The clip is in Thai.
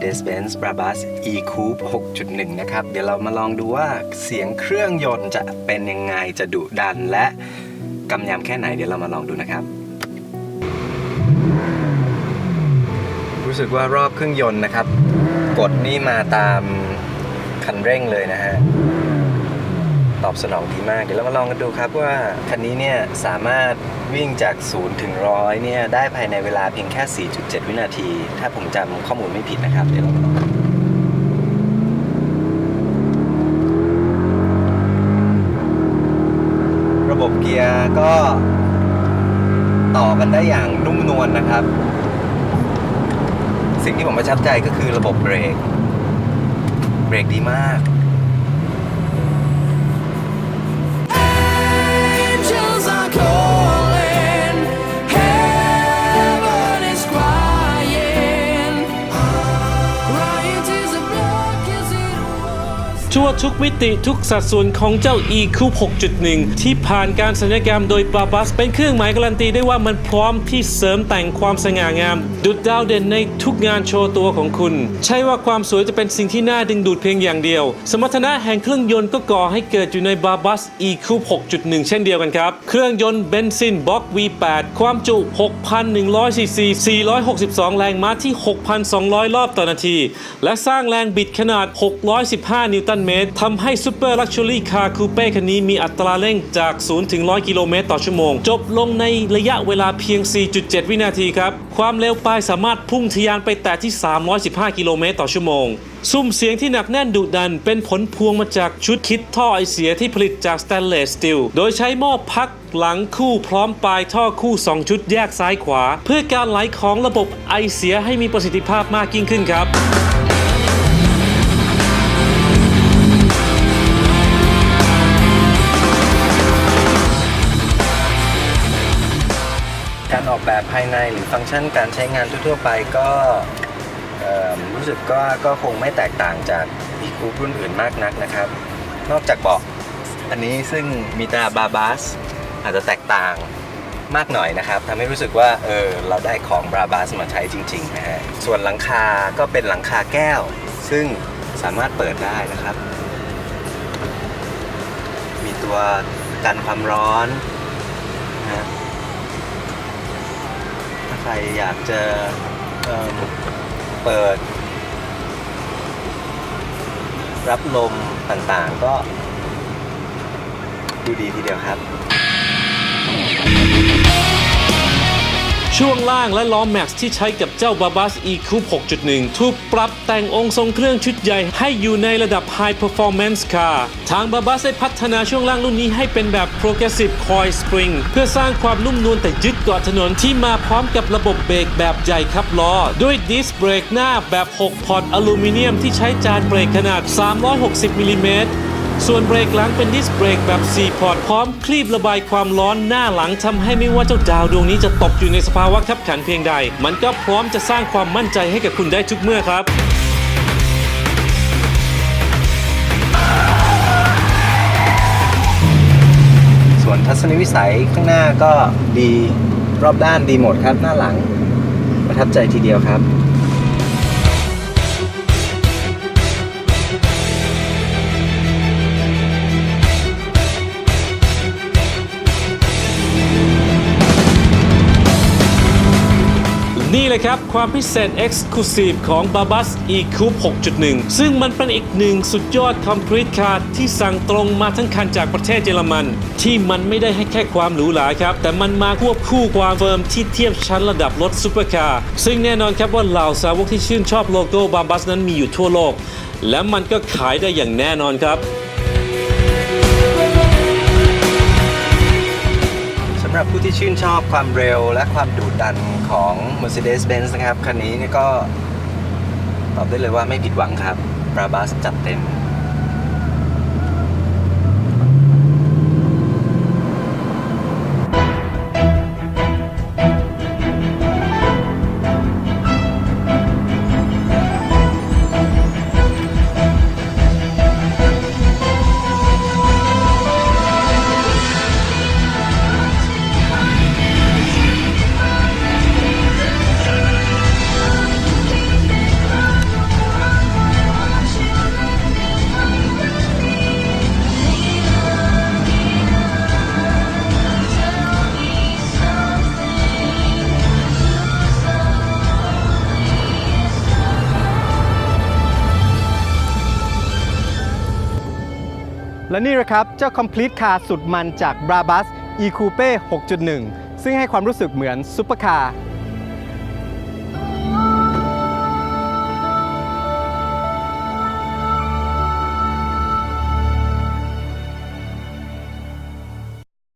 Mercedes-Benz Brabus E-Coupe 6.1 นะครับ เดี๋ยวเรามาลองดูว่าเสียงเครื่องยนต์จะเป็นยังไงจะดุดันและกำยำแค่ไหนเดี๋ยวเรามาลองดูนะครับ รู้สึกว่ารอบเครื่องยนต์นะครับ กดนี่มาตามคันเร่งเลยนะฮะ ตอบสนองดีมาก เดี๋ยวเรามาลองกันดูครับว่าคันนี้เนี่ยสามารถวิ่งจาก 0 ถึง100เนี่ยได้ภายในเวลาเพียงแค่ 4.7 วินาที ถ้าผมจำข้อมูลไม่ผิดนะครับ เดี๋ยวเรามาลองระบบเกียร์ก็ต่อกันได้อย่างนุ่มนวลนะครับ สิ่งที่ผมประทับใจก็คือระบบเบรก เบรกดีมาก was. ชั่วทุกมิติทุกสัดส่วนของเจ้า e c u b e 6.1 ที่ผ่านการสัญญกรรมโดย b a b u s เป็นเครื่องหมายการันตีได้ว่ามันพร้อมที่เสริมแต่งความสง่างาม ดุดดาวเด่นในทุกงานโชว์ตัวของคุณ ใช่ว่าความสวยจะเป็นสิ่งที่น่าดึงดูดเพียงอย่างเดียว สมรรถนะแห่งเครื่องยนต์ก็ก่อให้เกิดอยู่ใน b a b u s e c u b e 6.1 เช่นเดียวกันครับ เครื่องยนต์เบนซินบล็อก V8 ความจุ 6,100ซีซี462 แรงม้าที่ 6,200 รอบต่อนาที และสร้างแรงบิดขนาด 615 นิวตันเมตรทำให้ซูเปอร์ลักชัวรี่คาร์คูเป้คันนี้มีอัตราเร่งจาก 0 ถึง 100 กิโลเมตรต่อชั่วโมง จบลงในระยะเวลาเพียง 4.7 วินาทีครับ ความเร็วปลายสามารถพุ่งทะยานไปแตะที่ 315 กิโลเมตรต่อชั่วโมงซุ้มเสียงที่หนักแน่นดุดัน เป็นผลพวงมาจากชุดคิดท่อไอเสียที่ผลิตจากสแตนเลสสตีล โดยใช้หม้อพักหลังคู่พร้อมปลายท่อคู่ 2 ชุดแยกซ้ายขวา เพื่อการไหลของระบบไอเสียให้มีประสิทธิภาพมากยิ่งขึ้นครับ ออกแบบภายในหรือฟังก์ชันการใช้งานทั่วๆไปก็รู้สึกก็ก็คงไม่แตกต่างจากอีคูรุ่นอื่นมากนักนะครับ นอกจากเบาะอันนี้ซึ่งมีตราบาบาสอาจจะแตกต่างมากหน่อยนะครับทำให้รู้สึกว่าเออเราได้ของบราบาสมาใช้จริงๆนะฮะส่วนหลังคาก็เป็นหลังคาแก้ว ซึ่งสามารถเปิดได้นะครับ มีตัวกันความร้อนนะฮะ ถ้าใค รอยากจะเเปิด รับลมต่างๆก็ดูดีทีเดียวครับ ช่วงล่างและล้อแม็กซ์ที่ใช้กับเจ้า b a b a s e c o u p 6.1 ถูกปรับแต่งองค์ทรงเครื่องชุดใหญ่ให้อยู่ในระดับ High Performance Car ทาง b a b a s ได้พัฒนาช่วงล่างรุ่นนี้ให้เป็นแบบ Progressive Coil Spring เพื่อสร้างความนุ่มนวลแต่ยึดเกาะถนนที่มาพร้อมกับระบบเบรกแบบใหญ่ครับล้อ ด้วยดิสเบรกหน้าแบบ 6 พอร์ตอลูมิเนียมที่ใช้จานเบรกขนาด 360มิลลิเมตร ส่วนเบรกหลังเป็นดิสเบรกแบบ 4 พอร์ตพร้อมคลีบระบายความร้อนหน้าหลังทำให้ไม่ว่าเจ้าดาวดวงนี้จะตกอยู่ในสภาวะขับขันเพียงใด มันก็พร้อมจะสร้างความมั่นใจให้กับคุณได้ทุกเมื่อครับส่วนทัศนวิสัยข้างหน้าก็ดีรอบด้านดีหมดครับหน้าหลัง ประทับใจทีเดียวครับ เลยครับ ความพิเศษ Exclusive ของ Babas E-Coupe 6.1 ซึ่งมันเป็นอีกหนึ่งสุดยอด Complete Car ที่สั่งตรงมาทั้งคันจากประเทศเยอรมัน ที่มันไม่ได้ให้แค่ความหรูหราครับ แต่มันมาควบคู่ความเฟิร์มที่เทียบชั้นระดับรถซูเปอร์คาร์ซึ่งแน่นอนครับว่าเหล่าสาวกที่ชื่นชอบโลโก้ Babas นั้นมีอยู่ทั่วโลก และมันก็ขายได้อย่างแน่นอนครับ ผู้ที่ชื่นชอบความเร็วและความดุดันของ Mercedes-Benz นะครับ คันนี้ก็ตอบได้เลยว่าไม่ผิดหวังครับ b r a b u s จัดเต็ม และนี่แหละครับ เจ้า Complete Car สุดมันจาก Brabus E Coupe 6.1 ซึ่งให้ความรู้สึกเหมือนซุปเปอร์คาร์